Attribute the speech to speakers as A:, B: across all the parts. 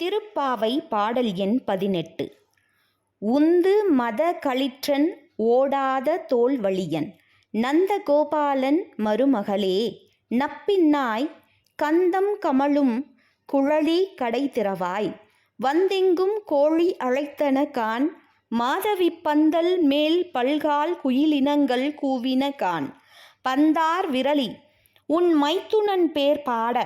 A: திருப்பாவை பாடல் எண் பதினெட்டு. உந்து மத களிற்றன் ஓடாத தோல்வழியன் நந்தகோபாலன் மருமகளே நப்பின்னாய் கந்தம் கமலும் குழலி கடை திறவாய் வந்தெங்கும் கோழி அழைத்தன கான் மாதவி பந்தல் மேல் பல்கால் குயிலினங்கள் கூவின கான். பந்தார் விரலி உன் மைத்துனன் பேர் பாட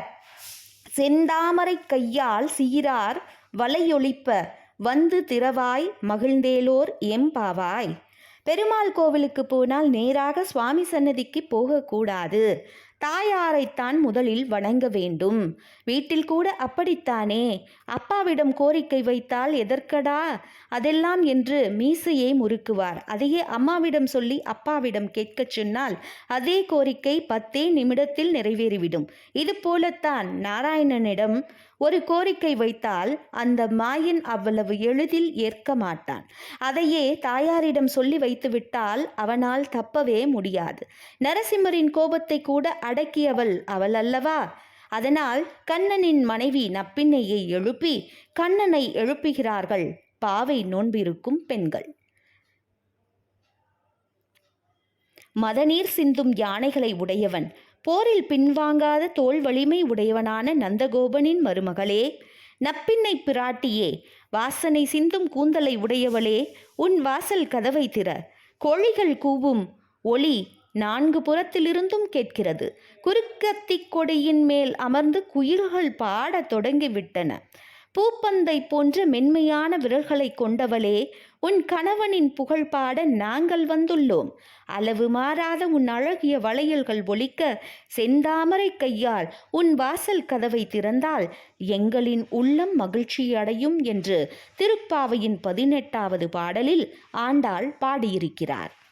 A: செந்தாமரைக் கையால் சீரார் வலையொழிப்ப வந்து திறவாய் மகிழ்ந்தேலோர் எம்பாவாய். பெருமாள் கோவிலுக்கு போனால் நேராக சுவாமி சன்னதிக்கு போகக்கூடாது. தாயாரைத்தான் முதலில் வணங்க வேண்டும். வீட்டில் கூட அப்படித்தானே? அப்பாவிடம் கோரிக்கை வைத்தால் எதற்கடா? அதெல்லாம் என்று மீசையை முறுக்குவார். அதையே அம்மாவிடம் சொல்லி அப்பாவிடம் கேட்கச் சொன்னால் அதே கோரிக்கை பத்தே நிமிடத்தில் நிறைவேறிவிடும். இது போலத்தான் நாராயணனிடம் ஒரு கோரிக்கை வைத்தால் அந்த மாயன் அவ்வளவு எளிதில் ஏற்க மாட்டான். அதையே தாயாரிடம் சொல்லி வைத்துவிட்டால் அவனால் தப்பவே முடியாது. நரசிம்மரின் கோபத்தை கூட அடக்கியவள் அவள் அல்லவா? அதனால் கண்ணனின் மனைவி நப்பிண்ணையை எழுப்பி கண்ணனை எழுப்புகிறார்கள். பாவை நோன்பிருக்கும் பெண்கள். மதநீர் சிந்தும் யானைகளை உடையவன். போரில் பின்வாங்காத தோல் வலிமை உடையவனான நந்தகோபனின் மருமகளே நப்பின்னை பிராட்டியே வாசனை சிந்தும் கூந்தலை உடையவளே உன் வாசல் கதவை திற. கோழிகள் கூவும் ஒளி நான்கு புறத்திலிருந்தும் கேட்கிறது. குறுக்கத்தி கொடியின் மேல் அமர்ந்து குயில்கள் பாடத் தொடங்கிவிட்டன. பூப்பந்தை போன்ற மென்மையான விரல்களை கொண்டவளே உன் கணவனின் புகழ் பாட நாங்கள் வந்துள்ளோம். அளவு மாறாத உன் அழகிய வளையல்கள் ஒலிக்க செந்தாமரை கையால் உன் வாசல் கதவை திறந்தால் எங்களின் உள்ளம் மகிழ்ச்சி அடையும் என்று திருப்பாவையின் பதினெட்டாவது பாடலில் ஆண்டாள் பாடியிருக்கிறார்.